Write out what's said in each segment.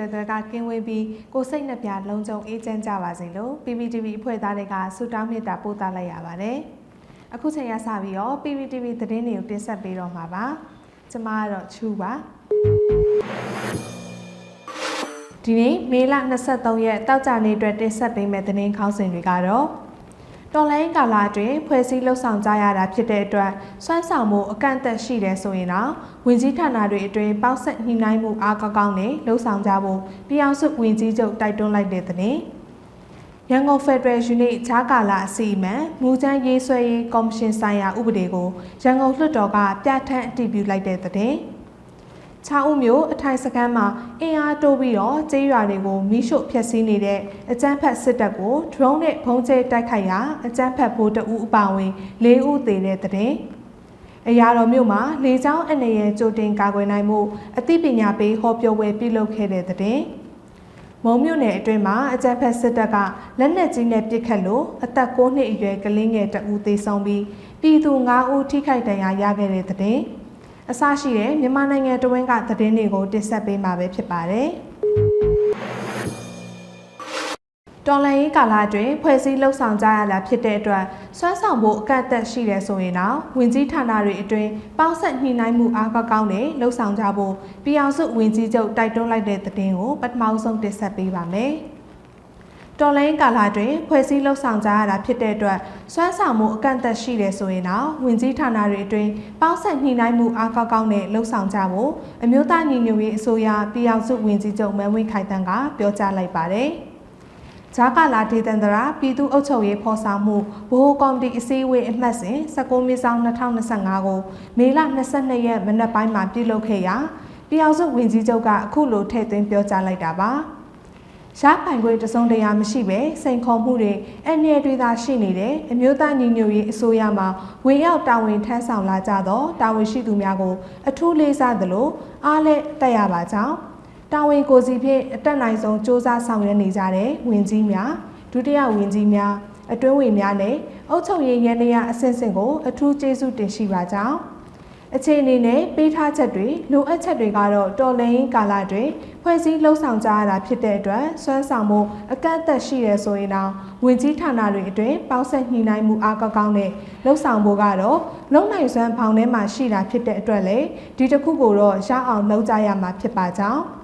သူနိုင်ငံသားအပေါင်းဘေးရန်ရဲ့အသွေးအသွေးကကင်းဝေးပြီးကိုယ်စိတ်နှပြလုံးစုံအေးချမ်းကြပါစေလို့ PPTV အဖွဲ့သားတွေကဆုတောင်းမေတ္တာပို့သလိုက်ရပါတယ်။အခုချိန်ရစပြီးတော့ PPTV သတင်းတွေကိုတင်ဆက်ပေးတော့မှာပါ။ကျွန်မကတော့ချူပါ။ဒီနေ့မေလ23ရက်တောက်ကြနေ့အတွက်တင်ဆက်ပေးမယ့်သတင်းခေါင်းစဉ်တွေကတော့တော်လိုင်းကာလာအတွင်းဖွဲ့စည်းလှုပ်ဆောင်ကြရတာဖြစ်တဲ့အတွက်စွမ်းဆောင်မှုအကန့်အသတ်ရှိတယ်ဆိုရင်တော့ ဝင်ကြီးဌာနတွေအတွင်းပေါက်ဆက်ညှိနှိုင်းမှုအားကောင်းကောင်းနဲ့လှုပ်ဆောင်ကြဖို့ပြည်အောင်စုဝင်ကြီးချုပ်တိုက်တွန်းလိုက်တဲ့သတင်းရန်ကုန်ဖက်ဒရယ်ယူနစ်ဂျာကာလာအစီအမံမူချမ်းရေးဆွဲရေးကော်မရှင်ဆိုင်ရာဥပဒေကိုရန်ကုန်လွှတ်တော်ကပြဋ္ဌာန်းအတည်ပြုလိုက်တဲ့သတင်းချောင်းဦးမျိုးအထိုင်စခန်းမှာအင်အားတိုးပြီးတော့ကျေးရွာတွေကိုမိရှို့ဖျက်ဆီးနေတဲ့အကြမ်းဖက်စစ်တပ်ကို drone နဲ့ဖုံးကျဲတိုက်ခိုက်ရာအကြမ်းဖက်ဖို့တအူးအပါဝင်၄ဦးသေတဲ့တဲ့။ အရာတော်မြို့မှာလေကြောင်းအနေနဲ့ကြိုတင်ကာကွယ်နိုင်မှုအသိပညာပေးဟောပြောပွဲပြုလုပ်ခဲ့တဲ့တဲ့။မုံမြို့နယ်အတွင်းမှာအကြမ်းဖက်စစ်တပ်ကလက်နက်ကြီးနဲ့ပစ်ခတ်လို့အသက်9နှစ်အရွယ်ကလေးငယ်တဦးသေဆုံးပြီးပြည်သူ9ဦးထိခိုက်ဒဏ်ရာရခဲ့တဲ့တဲ့။အစရှိတဲ့မြန်မာနိုင်ငံတဝင်းကသတင်းတွေကိုတင်ဆက်ပေးမှာပဲဖြစ်ပါတယ်။ တော်လန်ရေးကာလအတွင်းဖွဲ့စည်းလှုပ်ဆောင်ကြရတာဖြစ်တဲ့အတွက်စွမ်းဆောင်ဖို့အကန့်အသတ်ရှိတယ်ဆိုရင်တော့ဝင်ကြီးဌာနတွေအတွင်းပေါင်းဆက်ညှိနှိုင်းမှုအားကောင်းကောင်းနဲ့လှုပ်ဆောင်ကြဖို့ပြည်အောင်စုဝင်ကြီးချုပ်တိုက်တွန်းလိုက်တဲ့သတင်းကိုပထမဆုံးတင်ဆက်ပေးပါမယ်။တော်လိုင်းကာလာတွင်ဖွဲ့စည်းလှုပ်ဆောင်ကြရတာဖြစ်တဲ့အတွက်စွမ်းဆောင်မှုအကန့်အသတ်ရှိတယ်ဆိုရင်တော့ဝင်ကြီးဌာနတွေအတွင်းပေါင်းဆက်ညှိနှိုင်းမှုအားကောင်းကောင်းနဲ့လှုပ်ဆောင်ကြဖို့အမျိုးသားညီညွတ်ရေးအစိုးရပြည်အောင်စုဝင်ကြီးချုပ်မန်ဝင်းခိုင်တန်းကပြောကြားလိုက်ပါတယ်။ ဂျာကာလာဒေသန္တရာပြည်သူ့အုပ်ချုပ်ရေးဖော်ဆောင်မှုဘိုးကော်မတီအစည်းအဝေးအမှတ်စဉ်19မြဆောင်2025ကိုမေလ22ရက်မနက်ပိုင်းမှာပြုလုပ်ခဲ့ရာပြည်အောင်စုဝင်ကြီးချုပ်ကအခုလိုထည့်သွင်းပြောကြားလိုက်တာပါ။ရပိုင်ခွင့်တစုံတရာမရှိပဲစိန်ခေါ်မှုတွေအနည်းတွေသာရှိနေတဲ့အမျိုးသားညီညွတ်ရေးအစိုးရမှဝင်ရောက်တာဝန်ထမ်းဆောင်လာကြသောတာဝန်ရှိသူများကိုအထူးလေးစားသလိုအားလည်းတက်ရပါကြောင်း တာဝန်ကိုစီဖြင့်အတက်နိုင်ဆုံးစ조사ဆောင်ရွက်နေကြတဲ့ဝင်ကြီးများဒုတိယဝင်ကြီးများအတွင်းဝင်များနဲ့အုပ်ချုပ်ရေးရန်နေရအဆင့်ဆင့်ကိုအထူးကျေးဇူးတင်ရှိပါကြောင်းအခြေအနေနဲ့ပေးထားချက်တွေလိုအပ်ချက်တွေကတော့တော်လှန်ရေးကာလတွင်ဖွဲ့စည်းလှုပ်ဆောင်ကြရတာဖြစ်တဲ့အတွက်စွမ်းဆောင်မှုအကန့်အသတ်ရှိရဆိုရင်တော့ဝင်ကြီးဌာနတွေအတွင်းပေါင်းဆက်ညှိနှိုင်းမှုအားကောင်းကောင်းနဲ့လှုပ်ဆောင်ဖို့ကတော့လုံနိုင်စွမ်းဖောင်ထဲမှာရှိတာဖြစ်တဲ့အတွက်လေဒီတစ်ခုကိုတော့ရအောင်လုပ်ကြရမှာဖြစ်ပါကြောင်း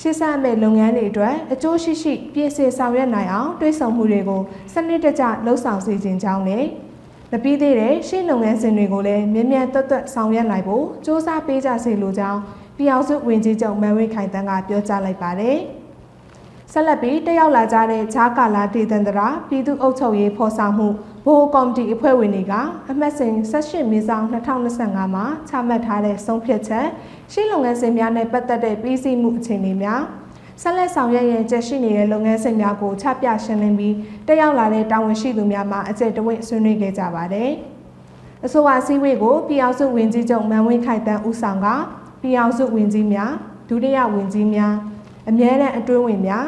ရှေ့ဆက်မဲ့လုပ်ငန်းတွေအတွက်အကျိုးရှိရှိပြည့်စုံဆောင်ရွက်နိုင်အောင်တွေးဆောင်မှုတွေကိုစနစ်တကျလှုပ်ဆောင်စေခြင်းကြောင်းနဲ့မပြီးသေးတဲ့ရှေ့လုပ်ငန်းစဉ်တွေကိုလည်းမြန်မြန်တွတ်တွတ်ဆောင်ရွက်နိုင်ဖို့စ조사ပေးကြစေလိုကြောင်းပြည်အောင်စုဝန်ကြီးချုပ်မန်ဝင်းခိုင်တန်းကပြောကြားလိုက်ပါတယ်။ ဆက်လက်ပြီးတက်ရောက်လာကြတဲ့ဂျာကာလာဒေသန္တရာပြည်သူ့အုပ်ချုပ်ရေးဖော်ဆောင်မှုဘိုးကော်မတီအဖွဲ့ဝင်တွေကအမှတ်စဉ်18မြဆောင်2025မှာချမှတ်ထားတဲ့ဆုံးဖြတ်ချက်ရှင်းလုပ်ငန်းစဉ်များနဲ့ပတ်သက်တဲ့ပြည်စည်းမှုအခြေအနေများဆက်လက်ဆောင်ရွက်ရန်ကြက်ရှိနေတဲ့လုပ်ငန်းစဉ်များကိုချပြရှင်းလင်းပြီးတက်ရောက်လာတဲ့တာဝန်ရှိသူများမှအကျက်တဝိဆွေးနွေးခဲ့ကြပါတယ်။အဆိုပါအစည်းအဝေးကိုပြည်အောင်စုဝင်ကြီးချုပ်မန်ဝင်းခိုင်တန်းဦးဆောင်ကပြည်အောင်စုဝင်ကြီးများဒုတိယဝင်ကြီးများအမြဲတမ်းအတွင်းဝင်များ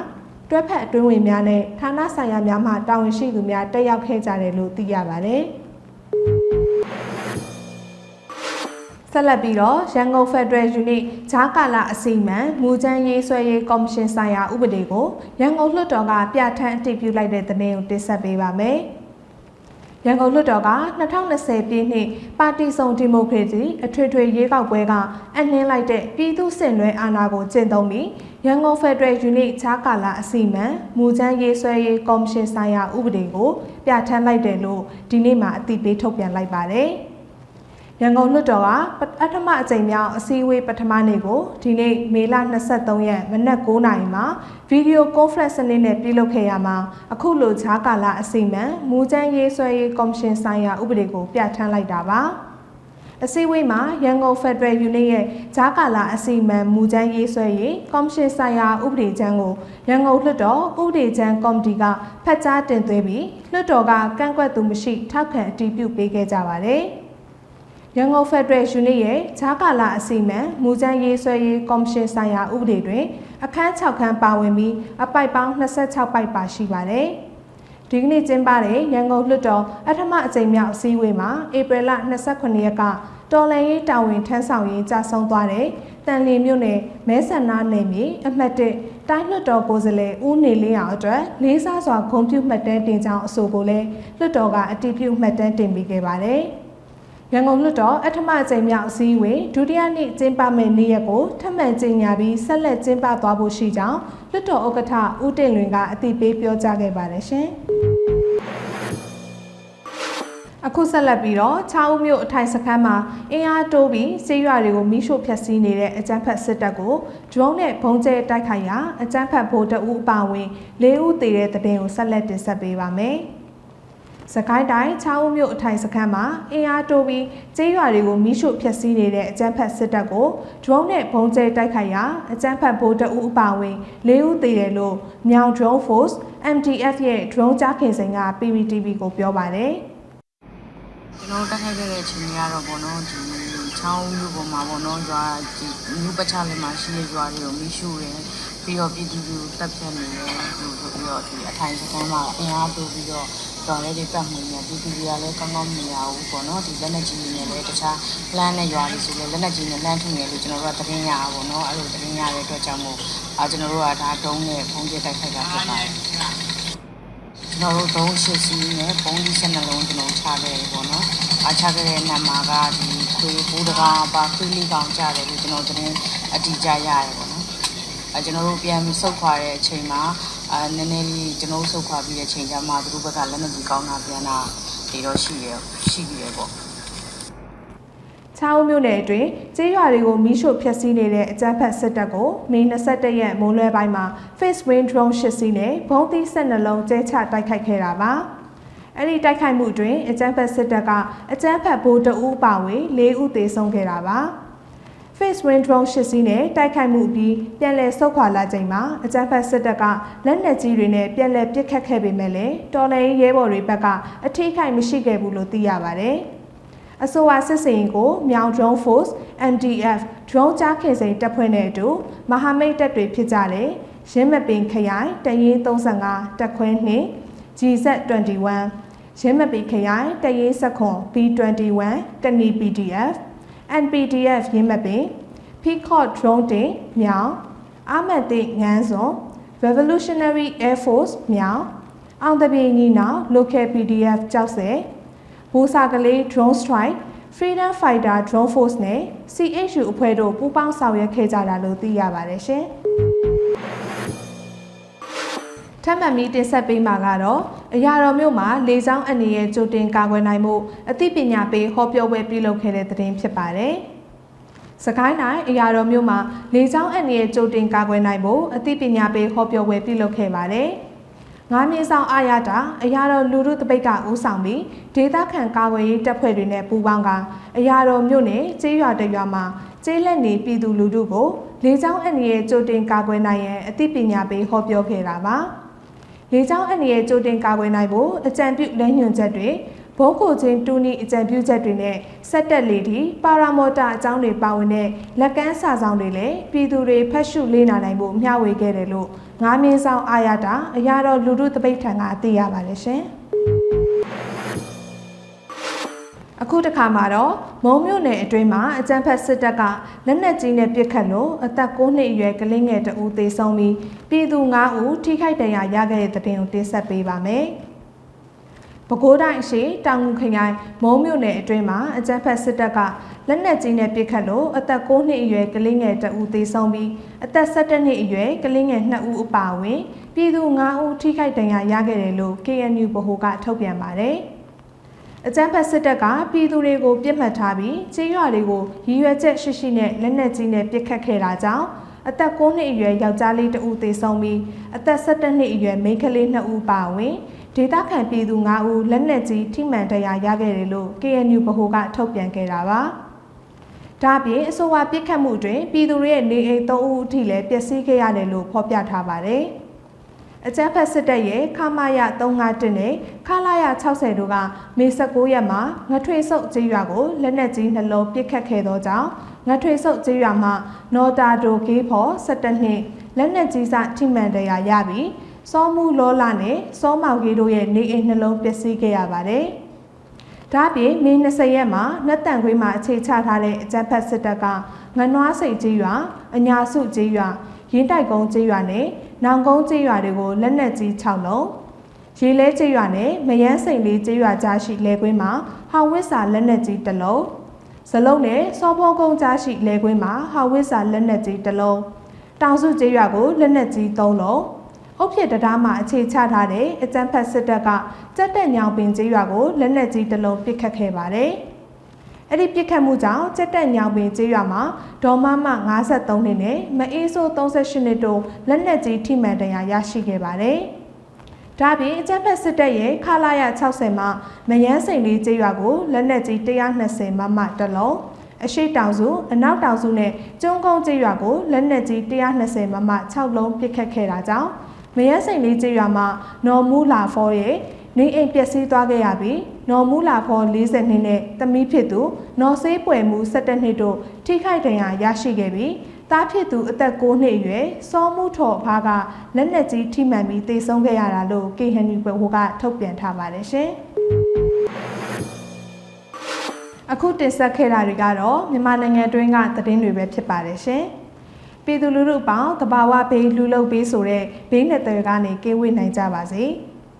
တွဲဖက်အတွင်းဝင်များနဲ့ဌာနဆိုင်ရာများမှတာဝန်ရှိသူများတက်ရောက်ခဲ့ကြတယ်လို့သိရပါတယ်။ဆက်လက်ပြီးတော့ရန်ကုန်ဖက်ဒရယ်ယူနစ်ဂျာကာလာအစီမံမူချမ်းရေးဆွဲရေးကော်မရှင်ဆိုင်ရာဥပဒေကိုရန်ကုန်လွှတ်တော်ကပြဋ္ဌာန်းအတည်ပြုလိုက်တဲ့သတင်းကိုတင်ဆက်ပေးပါမယ်။ ရန်ကုန်လွှတ်တော်က2020ပြည့်နှစ်ပါတီစုံဒီမိုကရေစီအထွေထွေရွေးကောက်ပွဲကအနှင်းလိုက်တဲ့ပြည်သူ့စင်ရွဲအာဏာကိုကျင့်သုံးပြီးရန်ကုန်ဖက်ဒရယ်ယူနစ်ခြားကာလာအစီမံမူချမ်းရေးဆွဲရေးကော်မရှင်ဆိုင်ရာဥပဒေကိုပြဋ္ဌာန်းလိုက်တယ်လို့ဒီနေ့မှအသိပေးထုတ်ပြန်လိုက်ပါတယ်။ ရန်ကုန်လွှတ်တော်ကပထမအကြိမ်မြောက်အစည်းအဝေးပထမနေ့ကိုဒီနေ့မေလ23ရက်မနက်9:00နာရီမှာဗီဒီယိုကွန်ဖရင့်စနစ်နဲ့ပြုလုပ်ခဲ့ရမှာအခုလိုဂျာကာလာအစီအမံမူချမ်းရေးဆွဲရေးကော်မရှင်ဆိုင်ရာဥပဒေကိုပြဋ္ဌာန်းလိုက်တာပါအစည်းအဝေးမှာရန်ကုန်ဖက်ဒရယ်ယူနစ်ရဲ့ဂျာကာလာအစီအမံမူချမ်းရေးဆွဲရေးကော်မရှင်ဆိုင်ရာဥပဒေချမ်းကိုရန်ကုန်လွှတ်တော်ဥပဒေချမ်းကော်မတီကဖတ်ကြားတင်သွင်းပြီးလွှတ်တော်ကကန့်ကွက်သူမရှိထောက်ခံအတည်ပြုပေးခဲ့ကြပါတယ်။ ရန်ကုန်ဖက်ဒရယ်ယူနစ်ရဲ့ဂျာကာလာအစီအမံမူကြမ်းရေးဆွဲရေးကော်မရှင်ဆိုင်ရာဥပဒေတွင် အခန်း6ခန်းပါဝင်ပြီးအပိုက်ပေါင်း26ပိုက်ပါရှိပါတယ်။ဒီကနေ့ကျင်းပတဲ့ရန်ကုန်လွှတ်တော်အထမအကြိမ်မြောက်အစည်းအဝေးမှာဧပြီလ29ရက်ကတော်လန်ရေးတာဝန်ထမ်းဆောင်ရင်းကြာဆုံးသွားတဲ့တန်လီမြို့နယ်မဲဆန္နာနယ်မြေအမှတ်၁တိုင်းလွှတ်တော်ကိုယ်စားလှယ်ဦးနေလင်းအောင်အတွက်လေးစားစွာဂုဏ်ပြုမှတ်တမ်းတင်ကြောင်းအဆိုကိုလည်းလွှတ်တော်ကအတည်ပြုမှတ်တမ်းတင်ပေးခဲ့ပါတယ်။ ရန်ကုန်လွှတ်တော်အထမအကြိမ်မြောက်အစည်းအဝေးဒုတိယနေ့ကျင်းပမယ့်နေ့ရက်ကိုထပ်မံကြေညာပြီးဆက်လက်ကျင်းပသွားဖို့ရှိကြောင်းလွှတ်တော်ဥက္ကဋ္ဌဦးတင်လွင်ကအသိပေးပြောကြားခဲ့ပါတယ်ရှင်။အခုဆက်လက်ပြီးတော့ချောင်းဦးမြို့အထိုင်စခန်းမှာအင်အားတိုးပြီးစေးရွာတွေကိုမိရှို့ဖျက်ဆီးနေတဲ့အကြမ်းဖက်စစ်တပ်ကိုဒရုန်းနဲ့ဘုံကျဲတိုက်ခိုက်ရာအကြမ်းဖက်ဗိုလ်တအုပ်အပါအဝင်၄ဦးသေတဲ့တဲ့တင်ကိုဆက်လက်တင်ဆက်ပေးပါမယ်။ စကိုင်းတိုင်းချောင်းဦးမြို့အထိုင်စခန်းမှာအင်အားတိုးပြီးကျေးရွာတွေကိုမိရှို့ဖျက်ဆီးနေတဲ့အကြမ်းဖက်စစ်တပ်ကိုဒရုန်းနဲ့ဘုံကျဲတိုက်ခိုက်ရာအကြမ်းဖက်ဗိုလ်တအုပ်အပါအဝင်၄ဦးသေတယ်လို့မြောင် Drone Force MTF ရဲ့ drone ကြားခင်စိန်က PPTV ကိုပြောပါတယ်။ကျွန်တော်တို့တက်ခိုက်ခဲ့တဲ့အချိန်ကြီးကတော့ဗောနော်ဒီချောင်းမျိုးပေါ်မှာဗောနော်ရွာဒီမြို့ပတ်ချလည်းမှာရှိတဲ့ရွာတွေကိုမိရှုတယ်ပြီးတော့ပြည်သူတွေကိုတပ်ဖြတ်နေတယ်လို့ဆိုပြီးတော့ဒီအထိုင်စခန်းမှာအင်အားတိုးပြီးတော့ ရွာလေးတွေပတ်မှုနေပြည်သူတွေကလည်းကောင်းကောင်းမြင်ရဘူးပေါ့နော်ဒီလက်နက်ကြီးတွေနဲ့လည်းတခြား plan နဲ့ရွာတွေဆိုလည်းလက်နက်ကြီးနဲ့လမ်းထုနေလို့ကျွန်တော်တို့ကသတင်းရအောင်ပေါ့နော်အဲ့လိုသတင်းရတဲ့အတွက်ကြောင့်မို့အာကျွန်တော်တို့ကဒါတုံးနဲ့ဖုန်းပြတိုက်ခိုက်တာဖြစ်ပါတယ်ကျွန်တော်တို့ဒုံးရှစ်စီးနဲ့ပုံးဒီ12လုံးကျွန်တော်ချခဲ့တယ်ပေါ့နော်။အားချခဲ့တဲ့နံမှာကဒီခွေးဘူးတကားပါခွေးလေးကောင်ကြတယ်လို့ကျွန်တော်သတင်းအတိအကျရတယ်ပေါ့နော်။အဲကျွန်တော်တို့ပြန်ပြီးစုတ်ခွာတဲ့အချိန်မှာ အာနည်းနည်းလေးကျွန်တော်တို့စုတ်ခွာပြီးတဲ့အချိန်ကျမှသူတို့ဘက်ကလက်နက်ကြီးကောင်းတာပြန်တာဒီတော့ရှိရရှိပြီရပေါ့။ချောင်းမြို့နယ်အတွင်းကျေးရွာတွေကိုမိရှို့ဖျက်ဆီးနေတဲ့အကြမ်းဖက်စစ်တပ်ကိုမေ21ရက်မိုးလွဲပိုင်းမှာ Face Wind Drone ၈စီးနဲ့ဘုံသီး12လုံးကျဲချတိုက်ခိုက်ခဲ့တာပါ။အဲ့ဒီတိုက်ခိုက်မှုအတွင်းအကြမ်းဖက်စစ်တပ်ကအကြမ်းဖက်ဗိုလ်တအူးပါဝင်၄ဦးသေဆုံးခဲ့တာပါ။ Face Wind Drone ၈စီးနဲ့တိုက်ခိုက်မှုပြီးပြန်လည်ဆုတ်ခွာလာချိန်မှာအကြမ်းဖက်စစ်တပ်ကလက်နက်ကြီးတွေနဲ့ပြန်လည်ပစ်ခတ်ခဲ့ပေမဲ့လည်းတော်လှန်ရေးရဲဘော်တွေဘက်ကအထိခိုက်မရှိခဲ့ဘူးလို့သိရပါတယ်။အဆိုပါစစ်စင်ရင်ကိုမြောင် Drone Force MDF Drone ကြားခင်စိန်တပ်ဖွဲ့နဲ့အတူမဟာမိတ်တပ်တွေဖြစ်ကြတဲ့ရင်းမပင်ခရိုင်တရင်35တပ်ခွဲနှင့် GZ21 ရင်းမပင်ခရိုင်တရင်စခွန် B21 ကဏီ PDF NPDF ရင်းမပင် Peacock Drone တင်မြောင်အာမတ်တိငန်းစွန် Revolutionary Air Force မြောင်အောင်တပြေညီနောင် Local PDF ကြောက်စဲဘူစာကလေး drone strike freedom fighter drone force နဲ့ CHU အဖွဲ့တို့ပူးပေါင်းဆောင်ရွက်ခဲ့ကြတာလို့သိရပါတယ်ရှင်။ထပ်မံပြီးတင်ဆက်ပေးမှာကတော့ အရာတော်မြို့မှာလေကြောင်းအနေရဲ့ကြိုတင်ကာကွယ်နိုင်မှုအသိပညာပေးဟောပြောပွဲပြုလုပ်ခဲ့တဲ့သတင်းဖြစ်ပါတယ်။စကိုင်းတိုင်းအရာတော်မြို့မှာလေကြောင်းအနေရဲ့ကြိုတင်ကာကွယ်နိုင်ဖို့အသိပညာပေးဟောပြောပွဲပြုလုပ်ခဲ့ပါတယ်။ငါးမြေဆောင်အာရတာအရာတော်လူမှုတပိတ်ကဦးဆောင်ပြီးဒေသခံကာကွယ်ရေးတပ်ဖွဲ့တွေနဲ့ပူးပေါင်းကအရာတော်မြို့နယ်ကျေးရွာတရွာမှာကျေးလက်နေပြည်သူလူထုကိုလေကြောင်းအန္တရာယ်ကြိုတင်ကာကွယ်နိုင်ရန်အသိပညာပေးဟောပြောခဲ့တာပါ လေကြောင်းအန္တရာယ်ကြိုတင်ကာကွယ်နိုင်ဖို့အကြံပြုလက်ညွှန်ချက်တွေဘုံကိုချင်းတူနီအကြံပြုချက်တွေနဲ့စက်တက်လေဒီပါရာမော်တာအကြောင်းတွေပါဝင်တဲ့လက်ကမ်းစာဆောင်တွေလည်းပြည်သူတွေဖတ်ရှုလေ့လာနိုင်ဖို့မျှဝေခဲ့တယ်လို့ငါးမင်းဆောင်အာရတာအရာတော်လူထုတပိတ်ထံကသိရပါတယ်ရှင် အခုတစ်ခါမှာတော့မုံမြို့နယ်အတွင်းမှာအကြမ်းဖက်စစ်တပ်ကလက်နက်ကြီးနဲ့ပစ်ခတ်လို့အသက်9နှစ်အရွယ်ကလေးငယ်တဦးသေဆုံးပြီးပြည်သူ9ဦးထိခိုက်ဒဏ်ရာရခဲ့တဲ့တဲ့တင်ကိုတင်ဆက်ပေးပါမယ်။ပဲခူးတိုင်းရှိတောင်ငူခရိုင်မုံမြို့နယ်အတွင်းမှာအကြမ်းဖက်စစ်တပ်ကလက်နက်ကြီးနဲ့ပစ်ခတ်လို့အသက်9နှစ်အရွယ်ကလေးငယ်တဦးသေဆုံးပြီးအသက်17နှစ်အရွယ်ကလေးငယ်2ဦးအပါအဝင် ပြည်သူ9ဦးထိခိုက်ဒဏ်ရာရခဲ့တယ်လို့ KNU ဗဟိုကထုတ်ပြန်ပါတယ်။ အကြမ်းဖက်စစ်တပ်ကပြည်သူတွေကိုပြစ်မှတ်ထားပြီးကြေးရွာတွေကိုရည်ရွယ်ချက်ရှိရှိနဲ့လက်နက်ကြီးနဲ့ပစ်ခတ်ခဲ့တာကြောင့်အသက်9နှစ်အရွယ်ယောက်ျားလေးတဦးသေဆုံးပြီးအသက်17နှစ်အရွယ်မိန်းကလေး2ဦးပါဝင်ဒေသခံပြည်သူ9ဦးလက်နက်ကြီးထိမှန်တရားရခဲ့တယ်လို့ KNU ဗဟိုကထုတ်ပြန်ခဲ့တာပါ။ဒါ့အပြင်အဆိုပါပြစ်ခတ်မှုတွင်ပြည်သူတွေရဲ့နေအိမ်3ဦးအထိလည်းပျက်စီးခဲ့ရတယ်လို့ဖော်ပြထားပါတယ်။ အကြမ်းဖက်စစ်တပ်ရဲ့ခမာယ351နဲ့ခလာယ60တို့ကမေ16ရက်မှာငထွေဆုပ်ကျေးရွာကိုလက်နက်ကြီးနှလုံးပစ်ခတ်ခဲ့သောကြောင့်ငထွေဆုပ်ကျေးရွာမှာနော်တာဒိုဂေးဖော်17နှစ်လက်နက်ကြီးစထိမှန်တရားရပြီးစောမှုလောလာနဲ့စောမောင်ကြီးတို့ရဲ့နေအိမ်နှလုံးပျက်စီးခဲ့ရပါတယ်။ဒါ့အပြင်မေ20ရက်မှာနှက်တန်ခွေးမှာအခြေချထားတဲ့အကြမ်းဖက်စစ်တပ်ကငနွားစိတ်ကြီးရွာအညာစုကြီးရွာရင်းတိုက်ကုန်းကြီးရွာနဲ့ နောင်ကုန်းကြီးရွာတွေကိုလက်နက်ကြီး6လုံးရေလဲကြီးရွာနဲ့မယန်းစိန်လေးကြီးရွာကြားရှိလဲကွင်းမှာဟာဝစ်စာလက်နက်ကြီးတစ်လုံးဇလုံးနဲ့စောဘောကုန်းကြားရှိလဲကွင်းမှာဟာဝစ်စာလက်နက်ကြီးတစ်လုံးတောင်စုကြီးရွာကိုလက်နက်ကြီး3လုံးအုတ်ဖြစ်တရားမှာအခြေချထားတဲ့အကြမ်းဖက်စစ်တပ်ကကြက်တက်ညောင်ပင်ကြီးရွာကိုလက်နက်ကြီးတစ်လုံးပစ်ခတ်ခဲ့ပါတယ်။ အဲ့ဒီပစ်ခတ်မှုကြောင့်ကြက်တက်ညောင်ပင်ကြီးရွာမှာဒေါ်မမ53နှစ်နဲ့မအေးဆိုး38နှစ်တို့လက်နက်ကြီးထိမှန်တရားရရှိခဲ့ပါတယ်။ဒါပြင်အကြမ်းဖက်စစ်တပ်ရဲ့ခလာရ60မှာမယန်းစိန်လေးကျေးရွာကိုလက်နက်ကြီး120မမတစ်လုံးအရှိတောင်စုအနောက်တောင်စုနဲ့ကျုံကုန်းကျေးရွာကိုလက်နက်ကြီး120မမ6လုံးပစ်ခတ်ခဲ့တာကြောင့်မယန်းစိန်လေးကျေးရွာမှာနော်မူလာဖောရဲ့ နေအိမ်ပျက်စီးသွားခဲ့ရပြီးနော်မူလာဖော40နှစ်နဲ့တမိဖြစ်သူနော်ဆေးပွယ်မှု17နှစ်တို့ထိခိုက်ဒဏ်ရာရရှိခဲ့ပြီးသားဖြစ်သူအသက်9နှစ်အရွယ်စောမှုထော်ဖားကလက်နက်ကြီးထိမှန်ပြီးသေဆုံးခဲ့ရတာလို့ KHN ဘဝကထုတ်ပြန်ထားပါတယ်ရှင်။အခုတင်ဆက်ခဲ့တာတွေကတော့မြန်မာနိုင်ငံတွင်းကသတင်းတွေပဲဖြစ်ပါတယ်ရှင်။ပြည်သူလူထုပေါင်းတဘာဝဘေးလူလုတ်ဘေးဆိုတဲ့ဘေးနဲ့တွေကနေကင်းဝေးနိုင်ကြပါစေ။